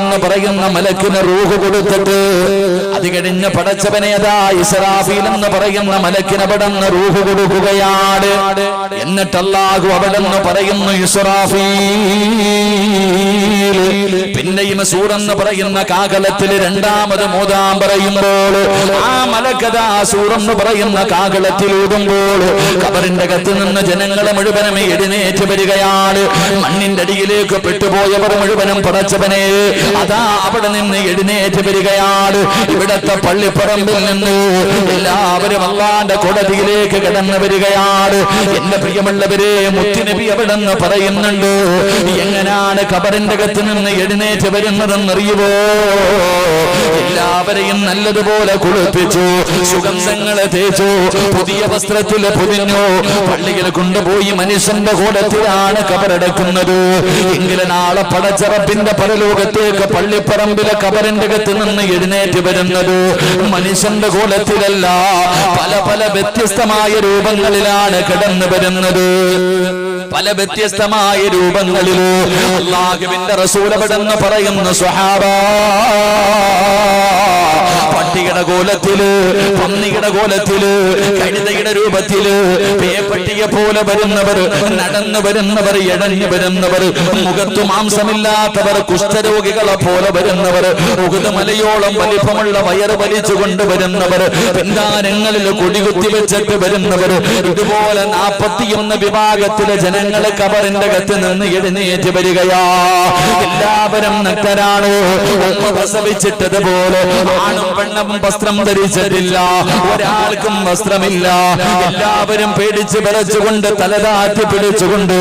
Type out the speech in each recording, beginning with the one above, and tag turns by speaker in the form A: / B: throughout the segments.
A: എന്ന് പറയുന്ന മലക്കിന് റൂഹ് കൊടുത്തിട്ട് അത് കഴിഞ്ഞ് പടച്ചവനെ അതാ ഇസ്രാഫീൽ എന്ന് പറയുന്ന മലക്കിന് അവിടെ നിന്ന് റൂഹ് കൊടുക്കുകയാണ്. എന്നിട്ട് അല്ലാഹു അവിടെ നിന്ന് പറയുന്നു ഇസ്രാഫീൽ. പിന്നെയും സൂർ എന്ന് പറയുന്ന കാകലത്തിൽ രണ്ടാമത് മൂതാം പറയുമ്പോൾ ആ മലക്കഥ സൂർ എന്ന് പറയുന്ന കാകലത്തിൽ ഊതുമ്പോൾ കബറിന്റെ കത്ത് നിന്ന് ജനങ്ങളെ മുഴുവനും എഴുന്നേറ്റ് വരികയാണ്. മണ്ണിന്റെ അടിയിലേക്ക് പെട്ടുപോയവർ മുഴുവനും പടച്ചവനെ. അതാ അവിടെ നിന്ന് എഴുന്നേറ്റ് വരികയാണ്. ഇവിടത്തെ പള്ളിപ്പറമ്പിൽ നിന്ന് എല്ലാവരും അള്ളാന്റെ കോടതിയിലേക്ക് കടന്നു വരികയാണ്. എന്റെ പ്രിയമുള്ളവരെ മുത്തുനബി അവിടെ നിന്ന് പറയുന്നുണ്ട്? എങ്ങനെയാണ് കബറിന്റെ അകത്ത് നിന്ന് എഴുന്നേറ്റ് വരുന്നതെന്നറിയുവോ? എല്ലാവരെയും നല്ലതുപോലെ കുളിപ്പിച്ചു സുഗന്ധങ്ങളെ തേച്ചു പുതിയ വസ്ത്രത്തിൽ പൊതിഞ്ഞു പള്ളിയിൽ കൊണ്ടുപോയി മനുഷ്യന്റെ കൂടത്തിലാണ് കബറടക്കുന്നത്. എങ്കിലും നാളെ പടച്ചറപ്പിന്റെ പരലോകത്തേക്ക് പള്ളിപ്പറമ്പിലെ കബറിന്റെ അകത്ത് നിന്ന് എഴുന്നേറ്റ് വരുന്നത് മനുഷ്യന്റെ കൂടത്തിലല്ല പല പല വ്യത്യസ്തമായ രൂപങ്ങളിലാണ് കിടന്നു വരുന്നത്. പല വ്യത്യസ്തമായ രൂപങ്ങളിൽ അള്ളാഹുവിന്റെ റസൂലപടെന്ന് പറയുന്ന സ്വഹാബ. പട്ടിയുടെ കോലത്തിൽ പന്നിയുടെ കോലത്തിൽ കഴുതയുടെ രൂപത്തിൽ പേപ്പട്ടിയെ പോലെ വരുന്നവർ നടന്നു വരുന്നവർ ഇടഞ്ഞു വരുന്നവർ മുഖത്തു മാംസമില്ലാത്തവർ കുഷ്ഠരോഗികളെ പോലെ വരുന്നവർ മലയോളം വലിപ്പമുള്ള വയറ് വലിച്ചു കൊണ്ടുവരുന്നവർ പിന്താരങ്ങളിൽ കൊടികുത്തി വെച്ചിട്ട് വരുന്നവർ ഇതുപോലെ നാപ്പത്തിയൊന്ന് വിഭാഗത്തിലെ ജനങ്ങളെ കബറിന്റെ കത്ത് നിന്ന് എഴുന്നേറ്റ് വരികയാ. എല്ലാവരും ഉമ്മ പ്രസവിച്ചിട്ടതുപോലെ ആണും പെണ്ണും വസ്ത്രം ധരിച്ചിട്ടില്ല. ഒരാൾക്കും വസ്ത്രമില്ല. എല്ലാവരും പേടിച്ച് വിളച്ചുകൊണ്ട് തലതാറ്റി പിടിച്ചുകൊണ്ട്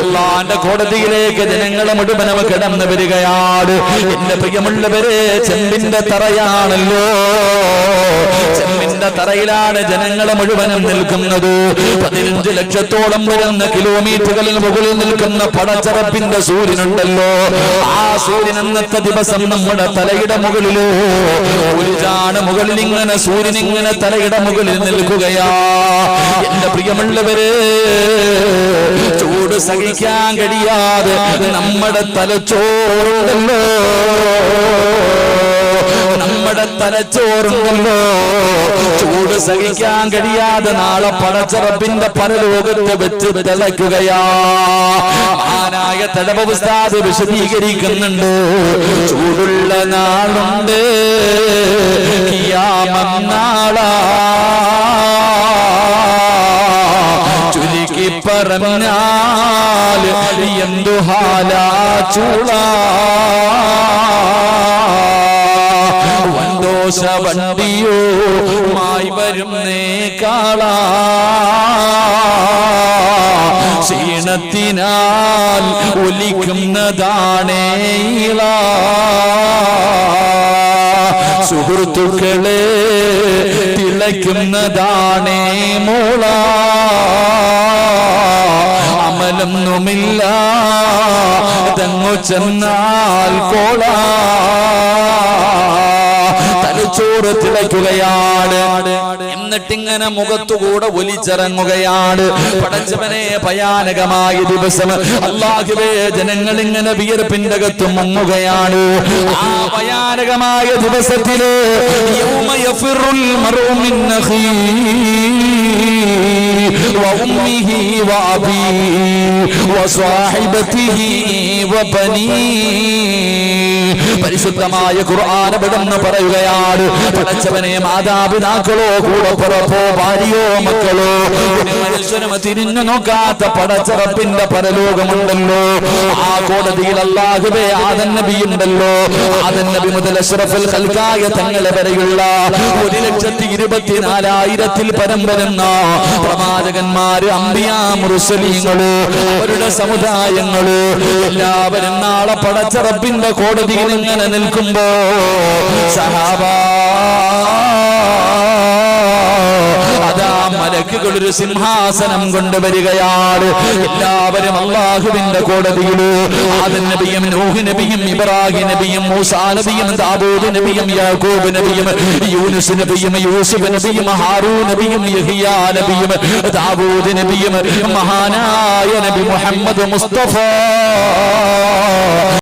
A: അള്ളാന്റെ കോടതിയിലേക്ക് ജനങ്ങളെ മുഴുവനും കിടന്നു വരികയാണ്. എന്റെ പ്രിയമുള്ളവരെ ചെമ്പിന്റെ തറയാണല്ലോ. ചെമ്പിന്റെ തറയിലാണ് ജനങ്ങളെ മുഴുവനും നിൽക്കുന്നത്. പതിനഞ്ച് ലക്ഷത്തോളം വരുന്ന കിലോമീറ്ററുകളിൽ മുകളിൽ നിൽക്കുന്ന പടച്ചറപ്പിന്റെ സൂര്യനുണ്ടല്ലോ. ആ സൂര്യൻ അന്നത്തെ ദിവസം നമ്മുടെ തലയുടെ മുകളിൽ. സൂര്യനാണ് മുകളിൽ ഇങ്ങനെ സൂര്യൻ ഇങ്ങനെ തലയുടെ മുകളിൽ നിൽക്കുകയാ. എന്റെ പ്രിയമുള്ളവര് ചൂട് സഹിക്കാൻ കഴിയാതെ നമ്മുടെ തലച്ചോറുണ്ടല്ലോ. നമ്മുടെ തലച്ചോറുണ്ടല്ലോ. ചൂട് സഹിക്കാൻ കഴിയാതെ നാളെ പടച്ചറപ്പിന്റെ പരലോകത്ത് വെച്ച് തിളയ്ക്കുകയാ. മഹാനായ തടവസ്ഥാത് വിശദീകരിക്കുന്നുണ്ട്. ചൂടുള്ള നാളുണ്ട്. ചൂള ചൂളാ? വണ്ടോശ വണ്ടിയോ മായി വരുന്നേ കാള. ക്ഷീണത്തിനാൽ ഒലിക്കുന്നതാണേ ഇള. സുഹൃത്തുക്കളെ തിളയ്ക്കുന്നതാണേ മോള. അമലൊന്നുമില്ല തങ്ങു ചെന്നാൽ കോള. തലച്ചോറ് തിളയ്ക്കുകയാണ്. എന്നിട്ടിങ്ങനെ മുഖത്തുകൂടെ ഒലിച്ചിറങ്ങുകയാണ്. പടച്ചവനെ ഭയാനകമായ ദിവസം. അള്ളാഹുവേ ജനങ്ങൾ ഇങ്ങനെ വിയർപ്പിന്റെ അകത്ത് മുങ്ങുകയാണ്. ആ ഭയാനകമായ ദിവസത്തിൽ യഫിറുൽ وأمه وأبيه وصاحبته وبنيه പരിശുദ്ധമായ ഖുർആൻ ഇവിടുന്ന് പറയുകയാണ് പടച്ചവനെ മാതാപിതാക്കളോ കൂടെ പുറപ്പോ ഭാര്യയോ മക്കളോ ഒരു മനുഷ്യനും തിരിഞ്ഞു നോക്കാത്ത പടച്ചറപ്പിന്റെ പരലോകമുണ്ടല്ലോ ആ കോടതിയിൽ അല്ലാഹുവേ ആദൻ നബി ഉണ്ടല്ലോ. ആദൻ നബി മുതൽ അഷ്റഫുൽ ഖൽഖായ തങ്ങളെ വരെയുള്ള ഒരു ലക്ഷത്തി ഇരുപത്തിനാലായിരത്തിൽ പരം വരുന്ന പ്രവാചകന്മാര് അമ്പിയാ മുറുസലീങ്ങൾ അവരുടെ സമുദായങ്ങൾ എല്ലാവരും നാളെ പടച്ചറപ്പിന്റെ കോടതിയിൽ ഇങ്ങനെ നിൽക്കുമ്പോ സഹാബ ഒരു സിംഹാസനം കൊണ്ടുവരികയാണ് എല്ലാവരും അള്ളാഹുവിന്റെ കോടതിയിൽ. ആദൻ നബിയും നൂഹ് നബിയും ഇബ്രാഹിം നബിയും മൂസാ നബിയും ദാവൂദ് നബിയും യാക്കൂബ് നബിയും യൂനുസ് നബിയും യൂസുഫ് നബിയും ഹാറൂ നബിയും യഹിയാ നബിയും ദാവൂദ് നബിയും മഹാനായ നബി മുഹമ്മദ് മുസ്തഫ.